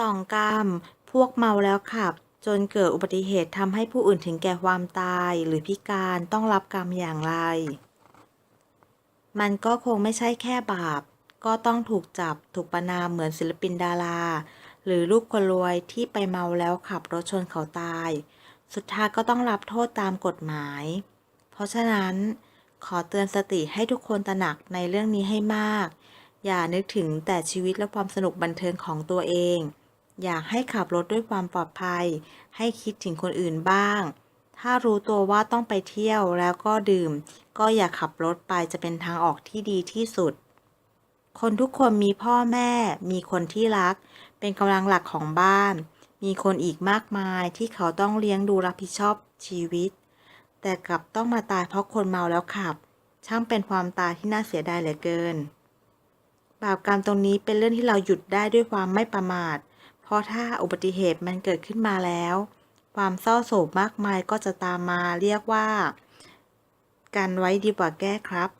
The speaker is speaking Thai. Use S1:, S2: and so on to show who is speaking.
S1: สองกรรม พวกเมาแล้วขับ จนเกิดอุบัติเหตุทำให้ผู้อื่นถึงแก่ความตายหรือพิการต้องรับกรรมอย่างไร มันก็คงไม่ใช่แค่บาป ก็ต้องถูกจับถูกประนามเหมือนศิลปินดารา หรือลูกคนรวยที่ไปเมาแล้วขับรถชนเขาตาย สุดท้ายก็ต้องรับโทษตามกฎหมาย เพราะฉะนั้นขอเตือนสติให้ทุกคนตระหนักในเรื่องนี้ให้มาก อย่านึกถึงแต่ชีวิตและความสนุกบันเทิงของตัวเอง อยากให้ขับรถด้วยความปลอดภัย ให้คิดถึงคนอื่นบ้าง ถ้ารู้ตัวว่าต้องไปเที่ยวแล้วก็ดื่ม ก็อย่าขับรถไปจะเป็นทางออกที่ดีที่สุด คนทุกคนมีพ่อแม่ มีคนที่รัก เป็นกำลังหลักของบ้าน มีคนอีกมากมายที่เขาต้องเลี้ยงดูรับผิดชอบชีวิต แต่กลับต้องมาตายเพราะคนเมาแล้วขับ ช่างเป็นความตายที่น่าเสียดายเหลือเกินบาปกรรมตรงนี้เป็นเรื่องที่เราหยุดได้ด้วยความไม่ประมาท ราะถ้าอุบัติเหตุมันเกิดขึ้นมาแล้ว ความเศร้าโศกมากมายก็จะตามมาเรียกว่า การไว้ดีกว่าแก้ครับ